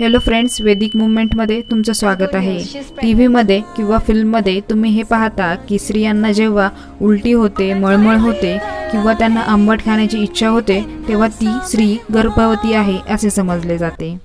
Hello friends वेदिक मुवमेंटमध्ये तुमचं स्वागत आहे. टी व्हीमध्ये किंवा फिल्ममध्ये तुम्ही हे पाहता की स्त्रियांना जेव्हा उलटी होते मळमळ होते किंवा त्यांना आंबट खाण्याची इच्छा होते तेव्हा ती स्त्री गर्भवती आहे असे समजले जाते.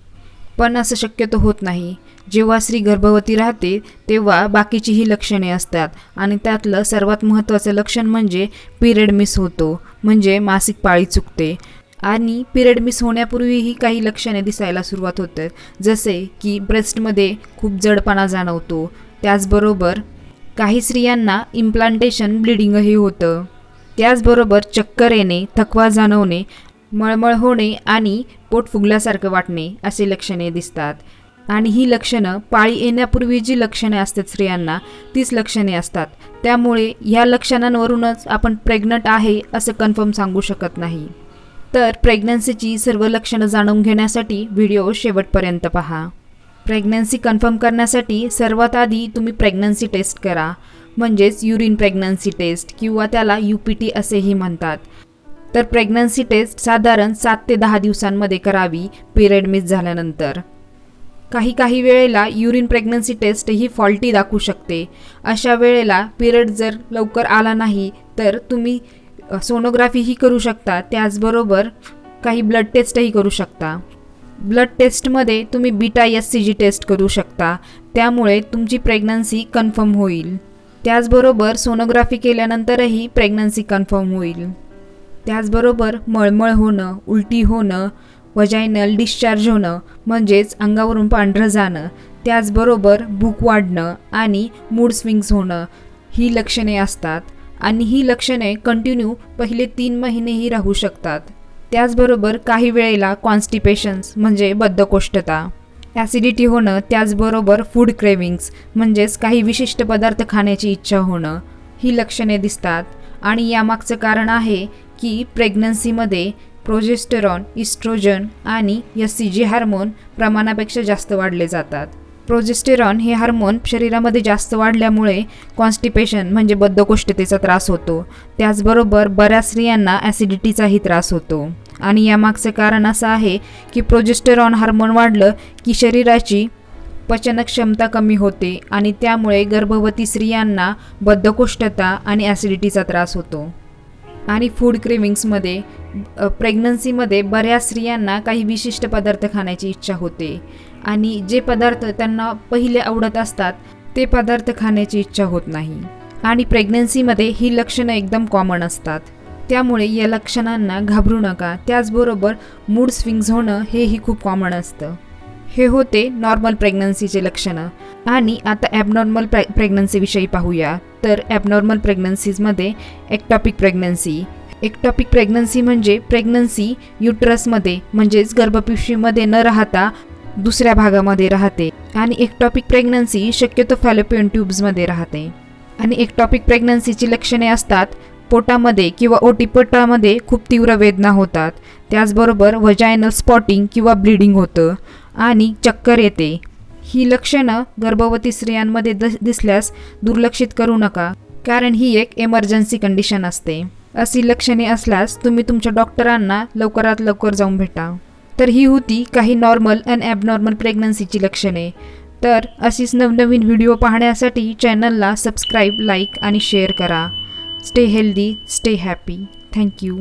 पण असं शक्यतो होत नाही. जेव्हा स्त्री गर्भवती राहते तेव्हा बाकीचीही लक्षणे असतात आणि त्यातलं सर्वात महत्त्वाचं लक्षण म्हणजे पिरियड मिस होतो म्हणजे मासिक पाळी चुकते. आणि पिरियड मिस होण्यापूर्वीही काही लक्षणे दिसायला सुरुवात होतं जसे की ब्रेस्टमध्ये खूप जडपणा जाणवतो. त्याचबरोबर काही स्त्रियांना इम्प्लांटेशन ब्लिडिंगही होतं. त्याचबरोबर चक्कर येणे थकवा जाणवणे मळमळ होणे आणि पोट फुगल्यासारखं वाटणे असे लक्षणे दिसतात. आणि ही लक्षणं पाळी येण्यापूर्वी जी लक्षणे असतात स्त्रियांना तीच लक्षणे असतात. त्यामुळे ह्या लक्षणांवरूनच आपण प्रेग्नंट आहे असं कन्फर्म सांगू शकत नाही. तर प्रेग्नन्सीची सर्व लक्षणं जाणून घेण्यासाठी व्हिडिओ शेवटपर्यंत पहा. प्रेग्नन्सी कन्फर्म करण्यासाठी सर्वात आधी तुम्ही प्रेग्नन्सी टेस्ट करा. म्हणजेच युरिन प्रेग्नन्सी टेस्ट किंवा त्याला यू पी टी असेही म्हणतात. तर प्रेग्नन्सी टेस्ट साधारण सात ते दहा दिवसांमध्ये करावी पिरियड मिस झाल्यानंतर. काही काही वेळेला युरिन प्रेग्नन्सी टेस्ट ही फॉल्टी दाखवू शकते. अशा वेळेला पिरियड जर लवकर आला नाही तर तुम्ही सोनोग्राफीही करू शकता. त्याचबरोबर काही ब्लड टेस्टही करू शकता. ब्लड टेस्टमध्ये तुम्ही beta S C G test करू शकता. त्यामुळे तुमची प्रेग्नन्सी कन्फर्म होईल. त्याचबरोबर सोनोग्राफी केल्यानंतरही प्रेग्नन्सी कन्फर्म होईल. त्याचबरोबर मळमळ होणं उलटी होणं वजायनल डिस्चार्ज होणं म्हणजेच अंगावरून पांढरं जाणं त्याचबरोबर भूक वाढणं आणि मूड स्विंग्स होणं ही लक्षणे असतात. आणि ही लक्षणे कंटिन्यू पहिले तीन महिनेही राहू शकतात. त्याचबरोबर काही वेळेला कॉन्स्टिपेशन्स म्हणजे बद्धकोष्ठता ॲसिडिटी होणं त्याचबरोबर फूड क्रेविंग्स म्हणजेच काही विशिष्ट पदार्थ खाण्याची इच्छा होणं ही लक्षणे दिसतात. आणि यामागचं कारण आहे की प्रेग्नन्सीमध्ये प्रोजेस्टेरॉन इस्ट्रोजन आणि एस सी जी हार्मोन प्रमाणापेक्षा जास्त वाढले जातात. प्रोजेस्टेरॉन हे हार्मोन शरीरामध्ये जास्त वाढल्यामुळे कॉन्स्टिपेशन म्हणजे बद्धकोष्ठतेचा त्रास होतो. त्याचबरोबर बऱ्याच स्त्रियांना ॲसिडिटीचाही त्रास होतो. आणि यामागचं कारण असं आहे की प्रोजेस्टेरॉन हार्मोन वाढलं की शरीराची पचनक्षमता कमी होते आणि त्यामुळे गर्भवती स्त्रियांना बद्धकोष्ठता आणि ॲसिडिटीचा त्रास होतो. आणि फूड क्रेविंग्समध्ये प्रेग्नन्सीमध्ये बऱ्याच स्त्रियांना काही विशिष्ट पदार्थ खाण्याची इच्छा होते. आणि जे पदार्थ त्यांना पहिले आवडत असतात ते पदार्थ खाण्याची इच्छा होत नाही. आणि प्रेग्नन्सीमध्ये ही लक्षणं एकदम कॉमन असतात. त्यामुळे या लक्षणांना घाबरू नका. त्याचबरोबर मूड स्विंग्स होणं हेही खूप कॉमन असतं. हे होते नॉर्मल प्रेग्नन्सीचे लक्षणं. आणि आता ॲबनॉर्मल प्रे प्रेग्नन्सीविषयी पाहूया. तर ॲबनॉर्मल प्रेग्नन्सीजमध्ये एक्टॉपिक प्रेग्नन्सी एक्टॉपिक प्रेग्नन्सी म्हणजे प्रेग्नन्सी युट्रसमध्ये म्हणजेच गर्भपिशवीमध्ये न राहता दुसऱ्या भागामध्ये राहते आणि एक्टॉपिक प्रेग्नन्सी शक्यतो फॅलोपियन ट्यूब्समध्ये राहते. आणि एक्टॉपिक प्रेग्नन्सीची लक्षणे असतात पोटामध्ये किंवा ओटीपोटामध्ये खूप तीव्र वेदना होतात. त्याचबरोबर वजायनल स्पॉटिंग किंवा ब्लिडिंग होतं आणि चक्कर येते. ही लक्षणं गर्भवती स्त्रियांमध्ये द दिसल्यास दुर्लक्षित करू नका कारण ही एक एमर्जन्सी कंडिशन असते. अशी लक्षणे असल्यास तुम्ही तुमच्या डॉक्टरांना लवकरात लवकर जाऊन भेटा. तर ही होती काही नॉर्मल अँड ॲबनॉर्मल प्रेग्नन्सीची लक्षणे. तर अशीच नवनवीन व्हिडिओ पाहण्यासाठी चॅनलला सबस्क्राईब लाईक आणि शेअर करा. Stay healthy stay happy thank you